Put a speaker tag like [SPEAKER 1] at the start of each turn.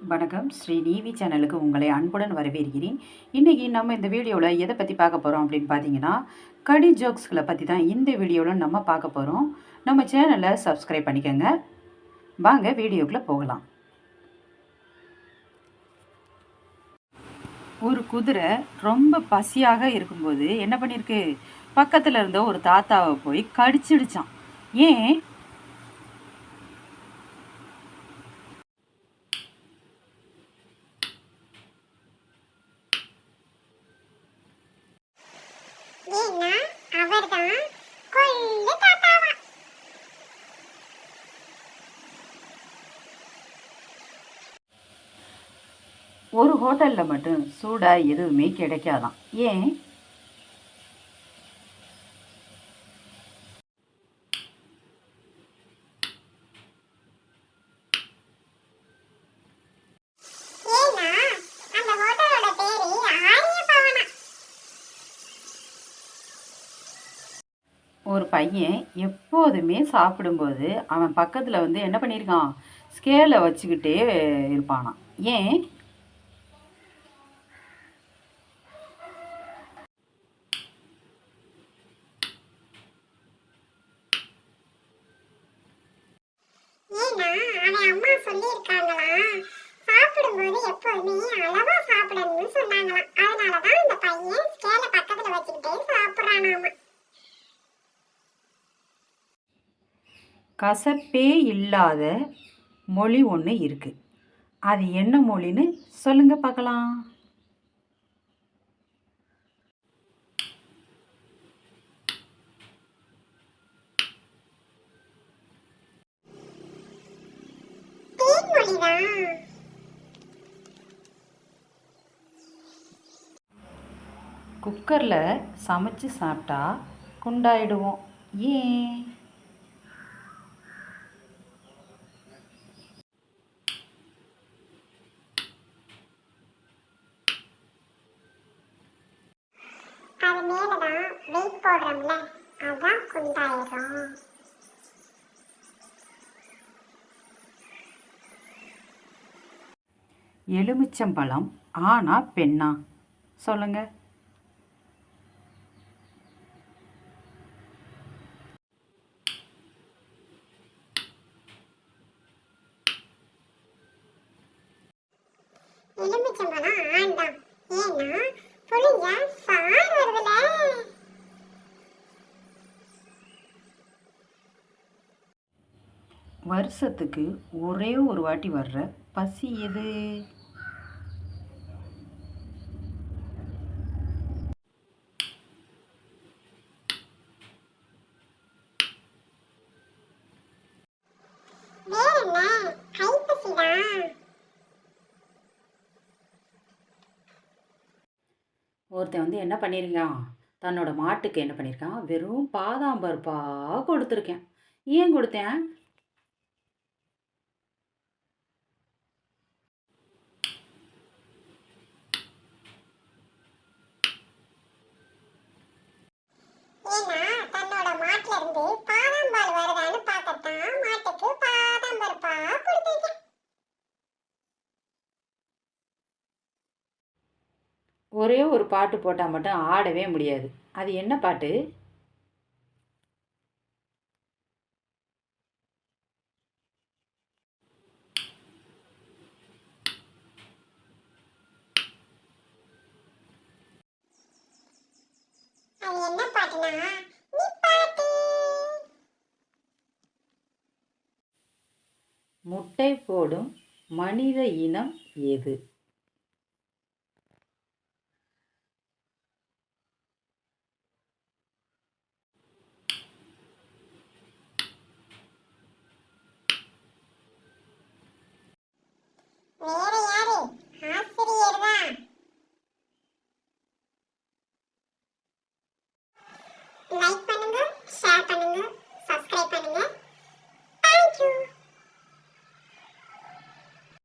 [SPEAKER 1] வணக்கம். ஸ்ரீ நீவி சேனலுக்கு உங்களை அன்புடன் வரவேற்கிறேன். இன்றைக்கி நம்ம இந்த வீடியோவில் எதை பற்றி பார்க்க போகிறோம் அப்படின்னு பார்த்தீங்கன்னா கடி ஜோக்ஸ்களை பற்றி தான் இந்த வீடியோவில் நம்ம பார்க்க போகிறோம் நம்ம சேனலை சப்ஸ்கிரைப் பண்ணிக்கோங்க. வாங்க வீடியோக்குள்ளே போகலாம். ஒரு குதிரை ரொம்ப பசியாக இருக்கும்போது என்ன பண்ணியிருக்கு பக்கத்தில் இருந்த ஒரு தாத்தாவை போய் கடிச்சிடுச்சான் ஏன்?
[SPEAKER 2] ஏன்னா அவர்தான் கொள்ளு தாத்தாவா.
[SPEAKER 1] ஒரு ஹோட்டலில் மட்டும் சூடாக எதுவுமே கிடைக்காதான். ஏன்? ஒரு பையன் எப்போதுமே சாப்பிடும்போது அவன் பக்கத்தில் வந்து என்ன பண்ணியிருக்கான்? ஸ்கேலை வச்சுக்கிட்டே இருப்பானான் ஏன்?
[SPEAKER 2] ஏன்னா அம்மா சாப்பிடும்போது எப்போதுமே அளவா சாப்பிடணும்னு சொன்னாங்களாம் அதனாலதான் இந்த பையன் ஸ்கேல பக்கத்துல வச்சுக்கிட்டே சாப்பிடுறானாமா
[SPEAKER 1] கசப்பே இல்லாத மொழி ஒன்று இருக்குது அது என்ன மொழின்னு சொல்லுங்க பார்க்கலாம் குக்கரில் சமைச்சு சாப்பிட்டா குண்டாயிடுவோம். ஏன்
[SPEAKER 2] அது மேலதான் வெயிட் போடுறோம்ல அதான் குண்டாயிரும்.
[SPEAKER 1] எலுமிச்சம்பழம் ஆனா பெண்ணா? சொல்லுங்க.
[SPEAKER 2] எலுமிச்சம்பழம் ஆண்டாம். ஏன்னா புளிஞ்சா சாறு
[SPEAKER 1] வருஷத்துக்கு ஒரே ஒரு வாட்டி வர்ற பசி எது?
[SPEAKER 2] வேற என்ன? கைப்பசிதான்
[SPEAKER 1] ஒருத்தன் வந்து என்ன பண்ணியிருக்கான் தன்னோட மாட்டுக்கு என்ன பண்ணியிருக்கான் வெறும் பாதாம் பருப்பாக கொடுத்துருக்கேன். ஏன் கொடுத்தேன்
[SPEAKER 2] ஏன்னா தன்னோட மாட்டுல இருந்து பாதாம் பால் வருதான்னு பார்க்கத்தான் மாட்டுக்கு பாதாம் பருப்பா கொடுத்துருக்கேன்
[SPEAKER 1] ஒரே ஒரு பாட்டு போட்டால் மட்டும் ஆடவே முடியாது. அது என்ன
[SPEAKER 2] பாட்டு.
[SPEAKER 1] முட்டை போடும் மனித இனம் எது?